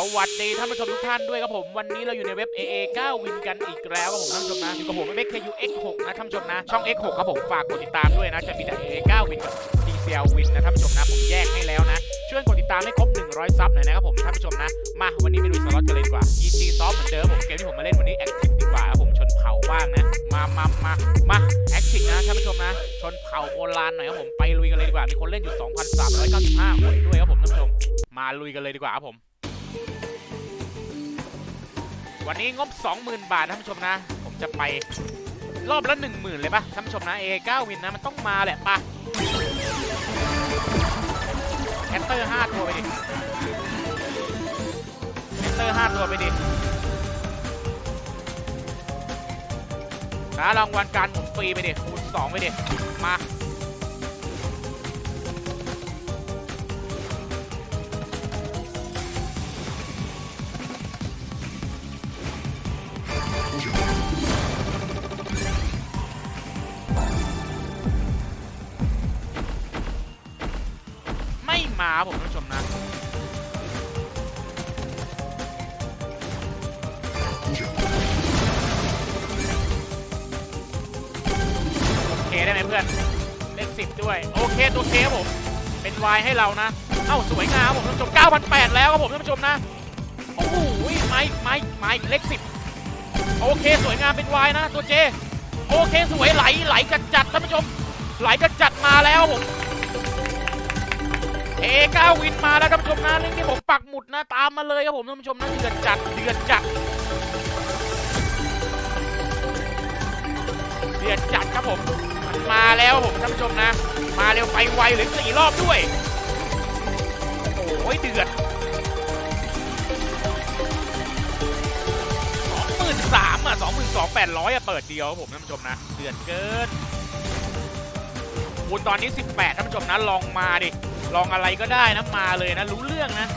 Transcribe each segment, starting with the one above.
สวัสดีท่านผู้ชมทุกท่านด้วยครับผมวันนี้เราอยู่ในเว็บ AA 9 วินกันอีกแล้วครับผมท่านผู้ชมนะอยู่กับผมเว็บ KU X6 นะท่านผู้ชมนะช่อง X6 ครับผมฝากกดติดตามด้วยนะจะมีแต่ AA 9 วินกับ TCL วินนะท่านผู้ชมนะผมแยกให้แล้วนะช่วยกดติดตามให้ครบ 100 ซับหน่อยนะครับผมท่านผู้ชมนะมาวันนี้ไปดูสล็อตกันเลยดีกว่า EG ซอฟเหมือนเดิมผมเกมที่ผมมาเล่นวันนี้แอคทีฟดีกว่าครับผมชนเผาบ้างนะมามามามาแอคทีฟนะท่านผู้ชมนะ ชนเผาโบราณหน่อยครับผมไปลุยกันเลยดีกว่ามีคนเล่นอยู่ 2,395คนด้วยครับผมท่านผู้ชมมาลุยกันเลยดีกว่าครับผม วันนี้งบ 20,000 บาทท่านผู้ชมนะ ผมจะไปรอบละ 10,000 เลยปะท่านผู้ชมนะ A9 วินนะ มันต้องมาแหละปะแคตเตอร์ 5 ตัวไปดิแคตเตอร์ 5 ตัวไปดินะรางวัลการหมุนฟรีไปดิคูณ2ไปดิ มา ม่มาผมท่านผู้ชมนะโอเคได้ไหมเพื่อนเลขสิบด้วย โอเคตัวเคครับผม เป็นวายให้เรานะ เอ้าสวยงามครับผมท่านผู้ชม9,800 แล้วครับผมท่านผู้ชมนะ โอ้โหไม้ไม้ไม้เลขสิบโอเคสวยงามเป็นวายนะตัวเจ โอเคสวยไหลไหลจัดจัดท่านผู้ชมไหลจัดจัดมาแล้วครับผม เอก้าวินมาแล้วท่านผู้ชมนะนี่ที่ผมปักหมุดนะตามมาเลยครับผมท่านผู้ชมนะเดือดจัดเดือดจัดเดือดจัดครับผมมันมาแล้วครับผมท่านผู้ชมนะ มาเร็วไปไวเหรือสี่รอบด้วยโอ้โหเดือดสองหมื่นสามอะสองหมื่นสองแปดร้อยอะเปิดเดียวครับผมท่านผู้ชมนะเดือดเกินคูณตอนนี้18ท่านผู้ชมนะลองมาดิ ลองอะไรก็ได้นะมาเลยนะ รู้เรื่องนะ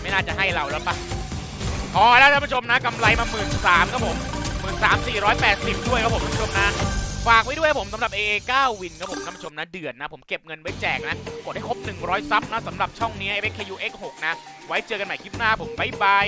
ไม่น่าจะให้เราแล้วปะพอแล้วท่านผู้ชมนะกำไรมาหมื่นสามครับผมหมื่นสามสี่ร้อยแปดสิบด้วยครับผมท่านผู้ชมนะฝากไว้ด้วยผมสำหรับ AA 9 วินครับผมท่านผู้ชมนะเดือนนะ ผมเก็บเงินไว้แจกนะ กดให้ครบ 100 ซับนะสำหรับช่องนี้ FKU X6 นะ ไว้เจอกันใหม่คลิปหน้าผม บ๊ายบาย